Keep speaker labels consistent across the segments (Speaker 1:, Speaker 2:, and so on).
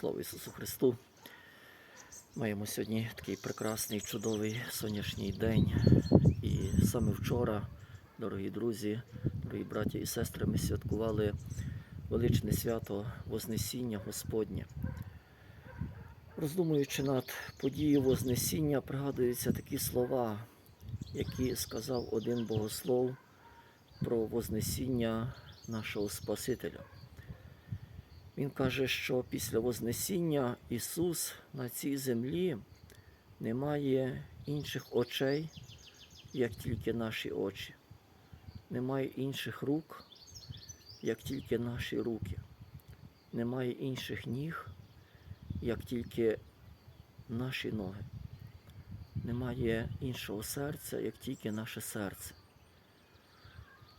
Speaker 1: Слава Ісусу Христу! Маємо сьогодні такий прекрасний, чудовий сонячний день. І саме вчора, дорогі друзі, дорогі браті і сестри, ми святкували величне свято Вознесіння Господнє. Роздумуючи над подією Вознесіння, пригадуються такі слова, які сказав один богослов про Вознесіння нашого Спасителя. Він каже, що після Вознесіння Ісус на цій землі не має інших очей, як тільки наші очі. Немає інших рук, як тільки наші руки. Немає інших ніг, як тільки наші ноги. Немає іншого серця, як тільки наше серце.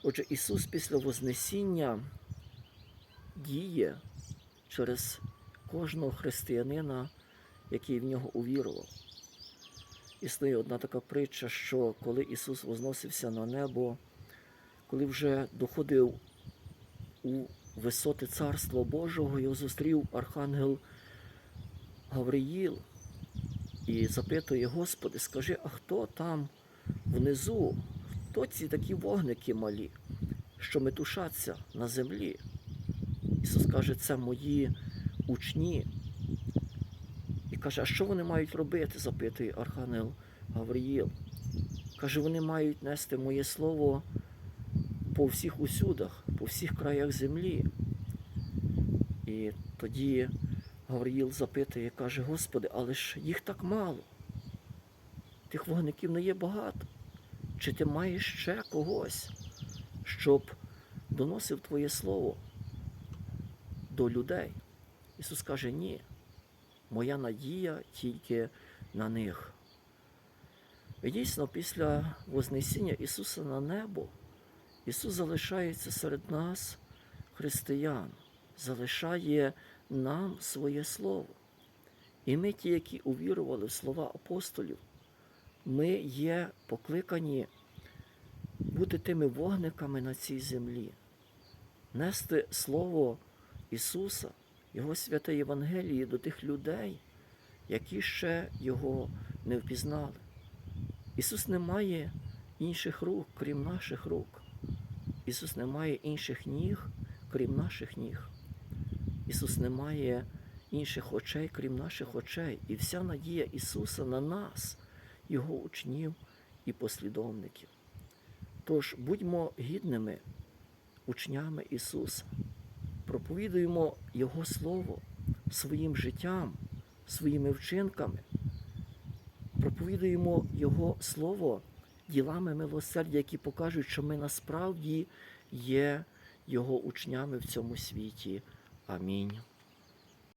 Speaker 1: Отже, Ісус після Вознесіння діє через кожного християнина, який в нього увірував. Існує одна така притча, що коли Ісус возносився на небо, коли вже доходив у висоти Царства Божого, його зустрів архангел Гавриїл і запитує, Господи, скажи, а хто там внизу? Хто ці такі вогники малі, що метушаться на землі? Ісус каже, це мої учні. І каже, а що вони мають робити? запитує Архангел Гавриїл. Каже, вони мають нести моє слово по всіх усюдах, по всіх краях землі. І тоді Гавриїл запитує, каже, Господи, але ж їх так мало. Тих вогників не є багато. Чи ти маєш ще когось, щоб доносив Твоє Слово до людей? Ісус каже, ні. Моя надія тільки на них. І дійсно, після Вознесіння Ісуса на небо, Ісус залишається серед нас, християн, залишає нам своє Слово. І ми, ті, які увірували в слова апостолів, ми є покликані бути тими вогниками на цій землі, нести Слово Ісуса, Його святе Євангеліє до тих людей, які ще Його не впізнали. Ісус не має інших рук, крім наших рук. Ісус не має інших ніг, крім наших ніг. Ісус не має інших очей, крім наших очей. І вся надія Ісуса на нас, Його учнів і послідовників. Тож будьмо гідними учнями Ісуса, проповідуємо Його Слово своїм життям, своїми вчинками, проповідуємо Його Слово ділами милосердя, які покажуть, що ми насправді є Його учнями в цьому світі. Амінь.